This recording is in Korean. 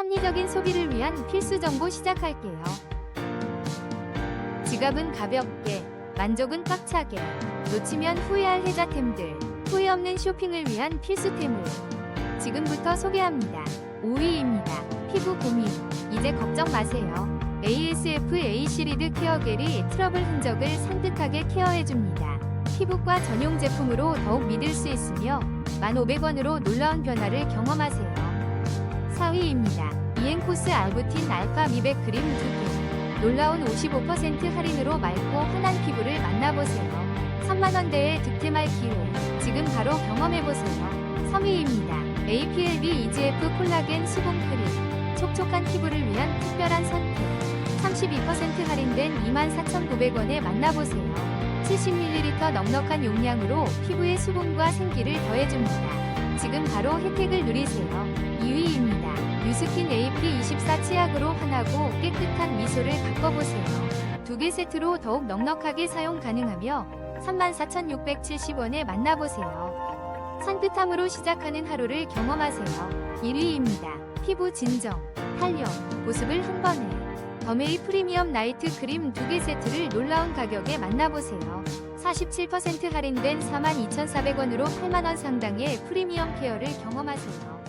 합리적인 소비를 위한 필수 정보 시작할게요. 지갑은 가볍게, 만족은 꽉차게, 놓치면 후회할 혜자템들, 후회 없는 쇼핑을 위한 필수템을 지금부터 소개합니다. 5위입니다. 피부 고민, 이제 걱정 마세요. ASF A 시리드 케어겔이 트러블 흔적을 산뜻하게 케어해줍니다. 피부과 전용 제품으로 더욱 믿을 수 있으며 1,500원으로 놀라운 변화를 경험하세요. 4위입니다. 이엔코스 알부틴 알파 미백 크림 2개. 놀라운 55% 할인으로 맑고 환한 피부를 만나보세요. 3만원대의 득템할 기회. 지금 바로 경험해보세요. 3위입니다. APLB EGF 콜라겐 수분 크림. 촉촉한 피부를 위한 특별한 선택. 32% 할인된 24,900원에 만나보세요. 70ml 넉넉한 용량으로 피부의 수분과 생기를 더해줍니다. 지금 바로 혜택을 누리세요. 2위입니다. 뉴스킨 AP24 치약으로 환하고 깨끗한 미소를 바꿔보세요. 두 개 세트로 더욱 넉넉하게 사용 가능하며 34,670원에 만나보세요. 산뜻함으로 시작하는 하루를 경험하세요. 1위입니다. 피부 진정, 탄력, 보습을 한 번에. 더메이 프리미엄 나이트 크림 두 개 세트를 놀라운 가격에 만나보세요. 47% 할인된 42,400원으로 8만원 상당의 프리미엄 케어를 경험하세요.